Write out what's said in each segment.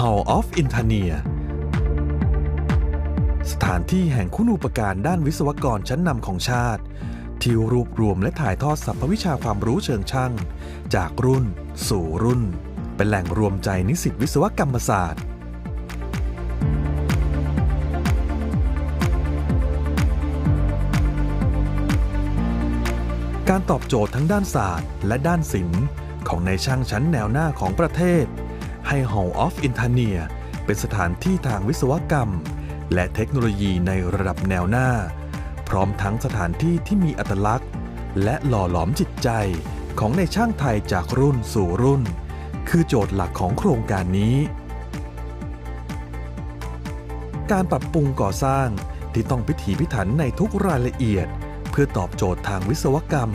Hall of i n t e r n e r สถานที่แห่งคุณูปการด้านวิศวกรชั้นนำของชาติ ที่รวบรวมและถ่ายทอดสรรพวิชาความรู้เชิงช่าง จากรุ่น สู่รุ่น เป็นแหล่งรวมใจนิสิตวิศวกรรมศาสตร์การตอบโจทย์ทั้งด้านศาสตร์และด้านศิลป์ของในช่างชั้นแนวหน้าของประเทศ ให้ Hall of i n t e r n e r เป็นสถานที่ทางวิศวกรรม และเทคโนโลยีในระดับแนวหน้า พร้อมทั้งสถานที่ที่มีอัตลักษณ์ และหล่อหลอมจิตใจของในช่างไทยจากรุ่นสู่รุ่น คือโจทย์หลักของโครงการนี้ การปรับปรุงก่อสร้างที่ต้องพิถีพิถันในทุกรายละเอียด เพื่อตอบโจทย์ทางวิศวกรรม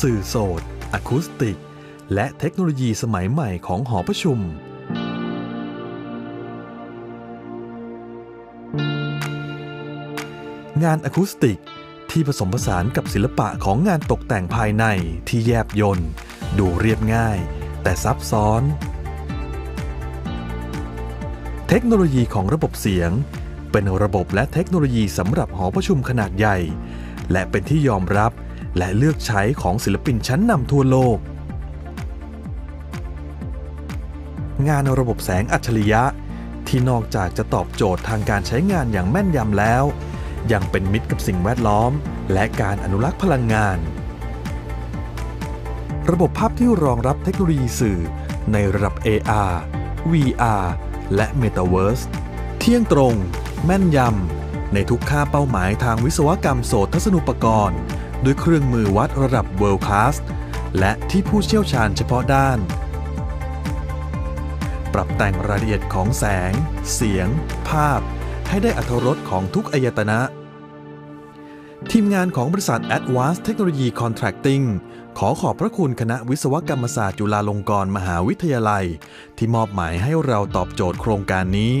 สื่อโสดอะคูสติก และเทคโนโลยีสมัยใหม่ของหอประชุม งานอะคูสติก ที่ผสมผสานกับศิลปะของงานตกแต่งภายในที่แยบยนต์ดูเรียบง่าย แต่ซับซ้อน เทคโนโลยีของระบบเสียง เป็นระบบและเทคโนโลยีสำหรับหอประชุมขนาดใหญ่ และเป็นที่ยอมรับและเลือกใช้ของศิลปินชั้นนำทั่วโลก งานระบบแสงอัจฉริยะ ที่นอกจากจะตอบโจทย์ทางการใช้งานอย่างแม่นยำแล้ว ยังเป็นมิตรกับสิ่งแวดล้อม และการอนุรักษ์พลังงาน ระบบภาพที่รองรับเทคโนโลยีสื่อ ในระดับ AR VR และ Metaverse เที่ยงตรง แม่นยำ ในทุกค่าเป้าหมายทางวิศวกรรมโสตทัศนุปกรณ์ด้วยเครื่องมือวัดระดับ World Class และที่ผู้เชี่ยวชาญเฉพาะด้าน ปรับแต่งรายละเอียดของแสง เสียง ภาพ ให้ได้อัธรสของทุกอายตนะ ทีมงานของบริษัท Advanced Technology Contracting ขอขอบพระคุณคณะวิศวกรรมศาสตร์จุฬาลงกรณ์มหาวิทยาลัย ที่มอบหมายให้เราตอบโจทย์โครงการนี้